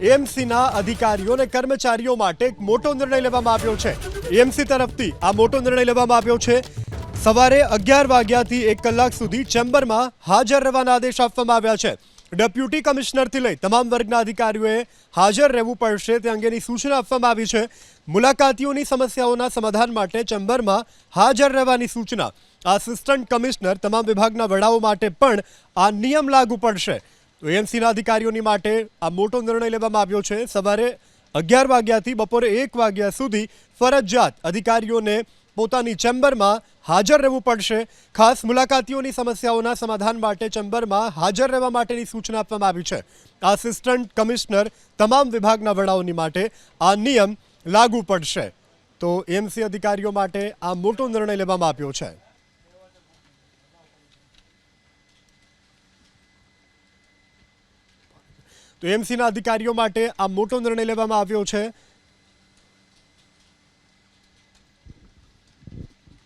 એએમસીના અધિકારીઓ અને કર્મચારીઓ માટે એક મોટો નિર્ણય લેવામાં આવ્યો છે. એએમસી તરફથી આ મોટો નિર્ણય લેવામાં આવ્યો છે. સવારે અગિયાર વાગ્યાથી એક કલાક સુધી ચેમ્બરમાં હાજર રહેવાના આદેશ આપવામાં આવ્યા છે. ડેપ્યુટી કમિશનરથી લઈ તમામ વર્ગના અધિકારીઓએ હાજર રહેવું પડશે તે અંગેની સૂચના આપવામાં આવી છે. મુલાકાતીઓની સમસ્યાઓના સમાધાન માટે ચેમ્બરમાં હાજર રહેવાની સૂચના. આસિસ્ટન્ટ કમિશનર તમામ વિભાગના વડાઓ માટે પણ આ નિયમ લાગુ પડશે. એએમસીના અધિકારીઓની માટે આ મોટો નિર્ણય લેવામાં આવ્યો છે. સવારે અગિયાર વાગ્યાથી બપોરે એક વાગ્યા સુધી ફરજિયાત અધિકારીઓને પોતાની ચેમ્બરમાં હાજર રહેવું પડશે. ખાસ મુલાકાતીઓની સમસ્યાઓના સમાધાન માટે ચેમ્બરમાં હાજર રહેવા માટેની સૂચના આપવામાં આવી છે. આસિસ્ટન્ટ કમિશનર તમામ વિભાગના વડાઓની માટે આ નિયમ લાગુ પડશે. તો એમસી અધિકારીઓ માટે આ મોટો નિર્ણય લેવામાં આવ્યો છે. તો એમસીના અધિકારીઓ માટે આ મોટો નિર્ણય લેવામાં આવ્યો છે.